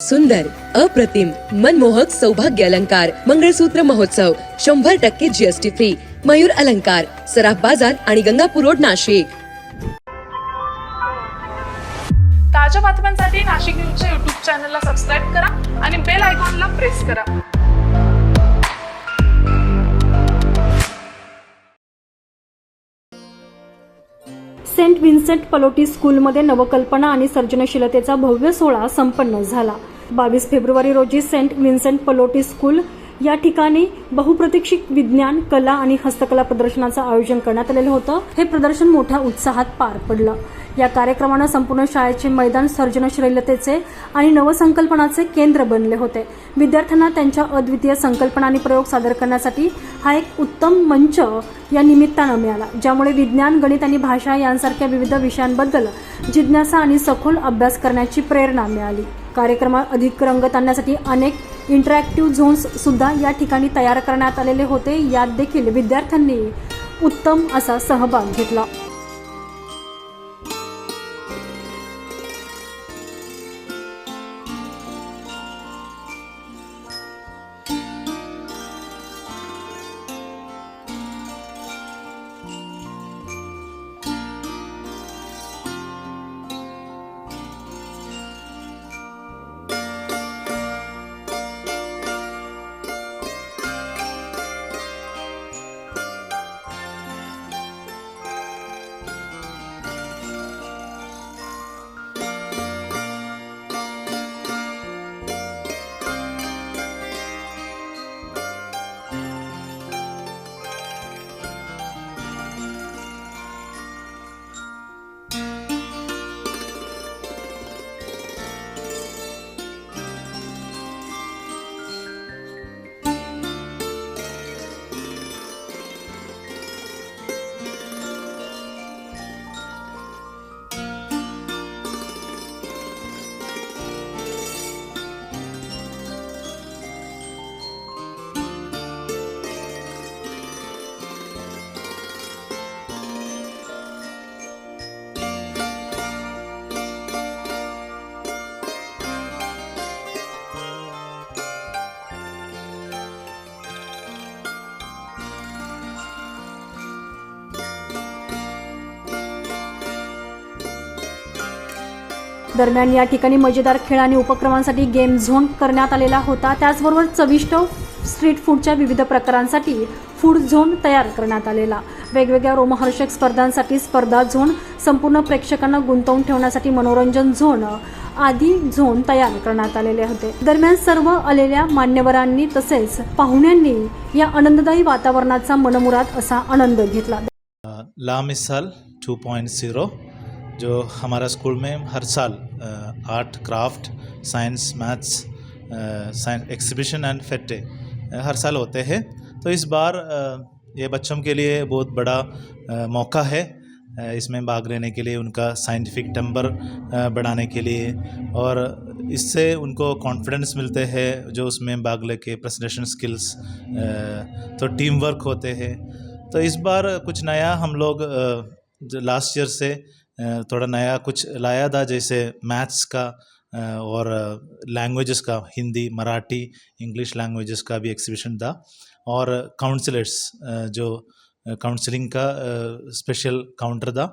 सुंदर अप्रतिम मनमोहक सौभाग्य अलंकार मंगळसूत्र महोत्सव शंभर टक्के जीएसटी फ्री मयूर अलंकार सराफ बाजार आणि गंगापूर रोड नाशिक. ताज्या बातम्यांसाठी नाशिक न्यूजच्या युट्यूब चॅनलला सबस्क्राईब करा आणि बेल आयकॉनला प्रेस करा. सेंट व्हिन्सेंट पलोटी स्कूलमध्ये नवकल्पना आणि सर्जनशीलतेचा भव्य सोहळा संपन्न झाला. बावीस फेब्रुवारी रोजी सेंट विन्सेंट पलोटी स्कूल या ठिकाणी बहुप्रतीक्षित विज्ञान कला आणि हस्तकला प्रदर्शनाचं आयोजन करण्यात आलेलं होतं. हे प्रदर्शन मोठ्या उत्साहात पार पडलं. या कार्यक्रमानं संपूर्ण शाळेचे मैदान सर्जनशीलतेचे आणि नवसंकल्पनाचे केंद्र बनले होते. विद्यार्थ्यांना त्यांच्या अद्वितीय संकल्पना आणि प्रयोग सादर करण्यासाठी हा एक उत्तम मंच या निमित्तानं मिळाला ज्यामुळे विज्ञान गणित आणि भाषा यांसारख्या विविध विषयांबद्दल जिज्ञासा आणि सखोल अभ्यास करण्याची प्रेरणा मिळाली. कार्यक्रमात अधिक रंगत आणण्यासाठी अनेक इंटरॅक्टिव्ह झोन्स सुद्धा या ठिकाणी तयार करण्यात आलेले होते. यात देखील विद्यार्थ्यांनी उत्तम असा सहभाग घेतला. दरम्यान या ठिकाणी मजेदार खेळ आणि उपक्रमांसाठी गेम झोन करण्यात आलेला होता. त्याचबरोबर चविष्ट स्ट्रीट फूडच्या विविध प्रकारांसाठी फूड झोन तयार करण्यात आलेला. वेगवेगळ्या रोमहर्षक स्पर्धांसाठी स्पर्धा झोन संपूर्ण प्रेक्षकांना गुंतवून ठेवण्यासाठी मनोरंजन झोन आदी झोन तयार करण्यात आलेले होते. दरम्यान सर्व आलेल्या मान्यवरांनी तसेच पाहुण्यांनी या आनंददायी वातावरणाचा मनमुराद असा आनंद घेतला. ला मिसाल 2.0 जो हमारा स्कूल में हर साल art, craft, science, maths science exhibition and fete हर साल होते हैं। तो इस बार ये बच्चों के लिए बहुत बड़ा मौका है। इसमें भाग लेने के लिए, उनका साइंटिफिक टम्बर बढ़ाने के लिए। और इससे उनको कॉन्फिडेंस मिलते हैं, जो उसमें भाग लेके प्रेजेंटेशन स्किल्स तो टीम वर्क होते हैं। तो इस बार कुछ नया हम लोग लास्ट ईयर से थोड़ा नया कुछ लाया था, जैसे मैथ्स का और लैंग्वेजेस का, हिंदी, मराठी, इंग्लिश लैंग्वेजेस का भी एग्जीबिशन था। और काउंसलर्स जो काउंसलिंग का स्पेशल काउंटर था।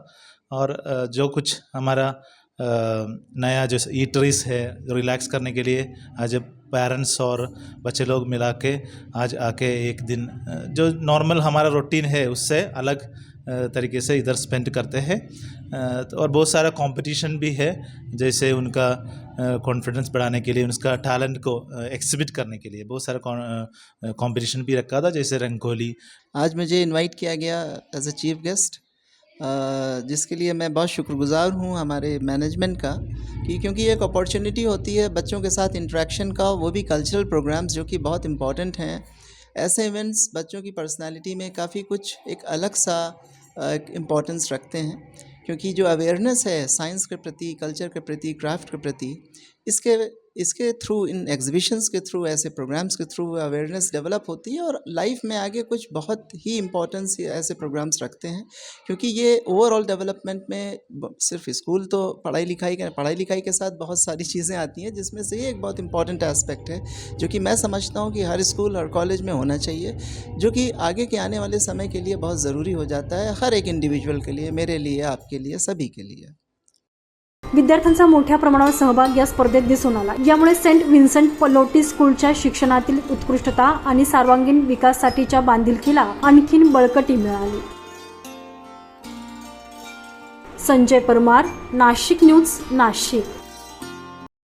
और जो कुछ हमारा नया जो ईटरीज है रिलैक्स करने के लिए, आज पेरेंट्स और बच्चे लोग मिला के आज आके एक दिन जो नॉर्मल हमारा रूटीन है, उससे अलग तरीके से इधर स्पेंड करते हैं। तो और बहुत सारा कंपटीशन भी है, जैसे उनका कॉन्फिडेंस बढ़ाने के लिए उनका टैलेंट को एक्सिबिट करने के लिए। बहुत सारा कंपटीशन भी रखा था, जैसे रंगोली आज मुझे इनवाइट किया गया एज ए चीफ गेस्ट जिसके लिए मैं बहुत शुक्रगुजार हूँ हमारे मैनेजमेंट का, कि क्योंकि एक अपॉर्चुनिटी होती है बच्चों के साथ इंट्रैक्शन का, वो भी कल्चरल प्रोग्राम्स जो कि बहुत इंपॉर्टेंट हैं। ऐसे इवेंट्स बच्चों की पर्सनालिटी में काफ़ी कुछ एक अलग सा इम्पोर्टेंस रखते हैं, क्योंकि जो अवेयरनेस है साइंस के प्रति कल्चर के प्रति क्राफ्ट के प्रति इसके इसके थ्रू इन एग्जीबिशंस के थ्रू ऐसे प्रोग्राम्स के थ्रू अवेयरनेस डेवलप होती है और लाइफ में आगे कुछ बहुत ही इम्पोर्टेंस ऐसे प्रोग्राम्स रखते हैं, क्योंकि ये ओवरऑल डेवलपमेंट में सिर्फ़ स्कूल तो पढ़ाई लिखाई का, पढ़ाई लिखाई के साथ बहुत सारी चीज़ें आती हैं, जिसमें से ये एक बहुत इंपॉर्टेंट एस्पेक्ट है, जो कि मैं समझता हूँ कि हर स्कूल हर कॉलेज में होना चाहिए, जो कि आगे के आने वाले समय के लिए बहुत ज़रूरी हो जाता है, हर एक इंडिविजुअल के लिए, मेरे लिए, आपके लिए, सभी के लिए। विद्यार्थ्यांचा मोठ्या प्रमाणावर सहभाग या स्पर्धेत दिसून आला. यामुळे सेंट व्हिन्संट पलोटी स्कूलच्या शिक्षणातील उत्कृष्टता आणि सर्वांगीण विकासासाठीच्या बांधिलकीला आणखीन बळकटी मिळाली. संजय परमार नाशिक न्यूज नाशिक.